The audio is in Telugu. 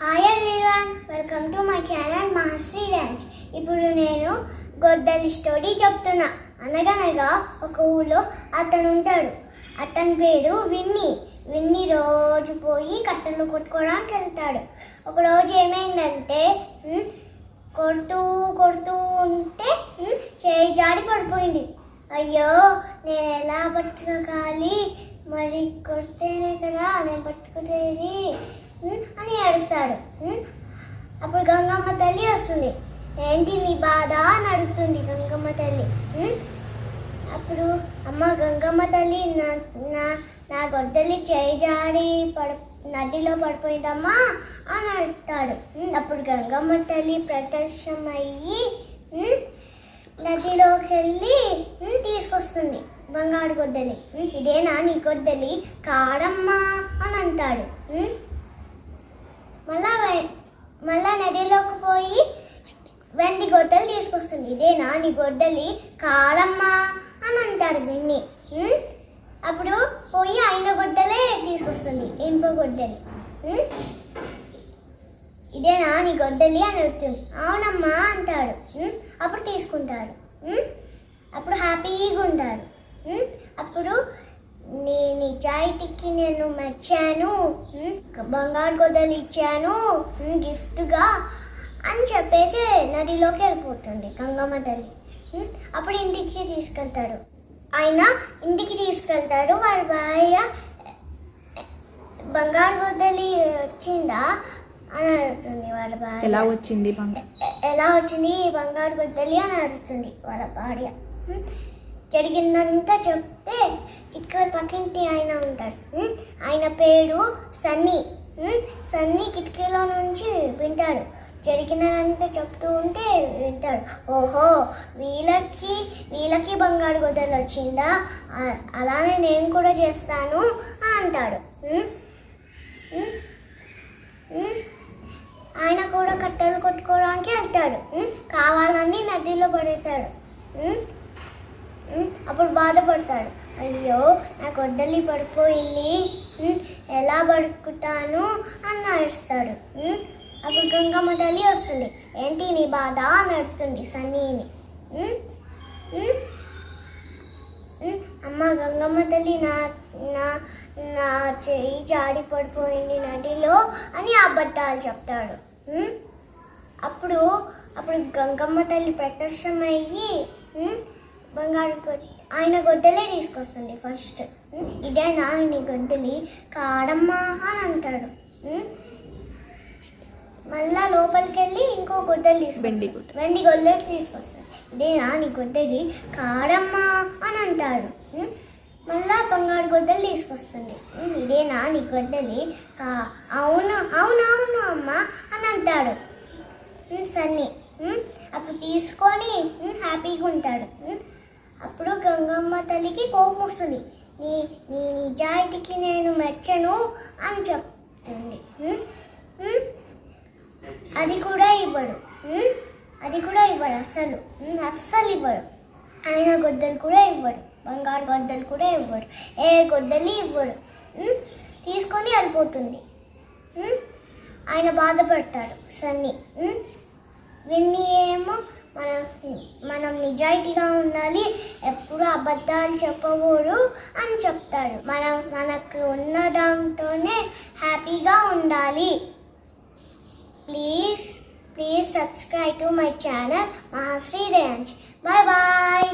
Hi everyone welcome to my channel Maharshi dance ఇప్పుడు నేను గొడ్డలి స్టోరీ చెప్తున్నా. అనగనగా ఒక ఊళ్ళో అతను ఉంటాడు. అతని పేరు విన్ని. విన్ని రోజు పోయి కట్టెలు కొట్టుకోవడానికి వెళ్తాడు. ఒకరోజు ఏమైందంటే కొడుతూ కొడుతూ ఉంటే చేయి జాడి పడిపోయింది. అయ్యో నేను ఎలా పట్టుకోవాలి? మరి కొడితేనే కదా నేను పట్టుకునేది అని ఏడుస్తాడు. అప్పుడు గంగమ్మ తల్లి వస్తుంది. ఏంటి నీ బాధ అని అడుగుతుంది గంగమ్మ తల్లి. అప్పుడు అమ్మ గంగమ్మ తల్లి నా నా నా గొడ్డలి చేయి జారి పడ నదిలో పడిపోయిందమ్మా అని అడుగుతాడు. అప్పుడు గంగమ్మ తల్లి ప్రత్యక్షమయ్యి నదిలోకి వెళ్ళి తీసుకొస్తుంది బంగారు గొడ్డలి. ఇదేనా నీ గొడ్డలి? కాడమ్మా అని అంటాడు. మళ్ళా మళ్ళా నదిలోకి పోయి వెండి గొడ్డలు తీసుకొస్తుంది. ఇదేనా నీ గొడ్డలి కారమ్మా అని అంటాడు విన్ని అప్పుడు పోయి అయిన గొడ్డలే తీసుకొస్తుంది. ఇనుప గొడ్డలి. ఇదేనా నీ గొడ్డలి అని అడుగుతుంది. అవునమ్మా అంటాడు. అప్పుడు తీసుకుంటాడు. అప్పుడు హ్యాపీగా ఉంటాడు. అప్పుడు నీ నిజాయితీకి నేను మెచ్చాను. ఉమ్? బంగారు గొడ్డలు ఇచ్చాను. గిఫ్ట్గా అని చెప్పేసి నదిలోకి వెళ్ళిపోతుంది గంగమ్మ తల్లి. అప్పుడు ఇంటికి తీసుకెళ్తారు. ఆయన ఇంటికి తీసుకెళ్తారు. వారి భార్య బంగారు గొడ్డలి వచ్చిందా అని అడుగుతుంది వాళ్ళ భార్య. ఎలా వచ్చింది ఎలా వచ్చింది బంగారు గొడ్డలి అని అడుగుతుంది వాళ్ళ భార్య? జరిగిందంతా చెప్తే ఇక్కడ పక్కింటి ఆయన ఉంటాడు. ఆయన పేరు సన్నీ. సన్నీ కిటికీలో నుంచి వింటాడు. జరిగినదంతా చెప్తూ ఉంటే వింటాడు. ఓహో వీళ్ళకి వీళ్ళకి బంగారు గొడ్డలు వచ్చిందా? అలానే నేను కూడా చేస్తాను అని అంటాడు ఆయన కూడా కట్టెలు కొట్టుకోవడానికి వెళ్తాడు. కావాలని నదిలో పడేశాడు. బాధపడతాడు. అయ్యో నా గొడ్డలి పడిపోయింది. ఎలా పడుకుతాను అని నడుస్తాడు అప్పుడు గంగమ్మ తల్లి వస్తుంది. ఏంటి నీ బాధ అని సన్నీని. అమ్మ గంగమ్మ తల్లి నా నా నా చెయ్యి జాడి పడిపోయింది నదిలో అని అబద్ధాలు చెప్తాడు. అప్పుడు అప్పుడు గంగమ్మ తల్లి ప్రత్యక్షమయ్యి బంగారు గొ- ఆయన గొడ్డలే తీసుకొస్తుంది ఫస్ట్? ఇదేనా నీ గొడ్డలి కాడమ్మా అని అంటాడు? మళ్ళా లోపలికి వెళ్ళి ఇంకో గొడ్డలు తీసుకొస్తాడు వెండి గుడ్డ. వెండి గొడ్డలు తీసుకొస్తాడు ఇదేనా నీ గొడ్డలి కాడమ్మా అని అంటాడు? మళ్ళా బంగారు గొడ్డలు తీసుకొస్తుంది? ఇదేనా నీ గొడ్డలి కా అవును అవును అవును అమ్మ అని అంటాడు సన్నీ? అప్పుడు తీసుకొని హ్యాపీగా ఉంటాడు? అప్పుడు గంగమ్మ తల్లికి కోపం వస్తుంది. నీ నీ నిజాయితీకి నేను మెచ్చను అని చెప్తుంది. అది కూడా ఇవ్వడు. అది కూడా ఇవ్వడు అస్సలు. అస్సలు ఇవ్వడు. ఆయన గొడ్డలు కూడా ఇవ్వడు. బంగారు గొడ్డలు కూడా ఇవ్వడు. ఏ గొడ్డలి ఇవ్వడు. తీసుకొని వెళ్ళిపోతుంది. ఆయన బాధపడతాడు. సన్నీ విన్ని ఏమో మన మనం నిజాయితీగా ఉండాలి ఎప్పుడు అబద్ధాలు చెప్పకూడదు అని చెప్తాడు. మనం మనకు ఉన్న దాంతోనే హ్యాపీగా ఉండాలి. Please please subscribe to my channel Mahashri range. Bye bye.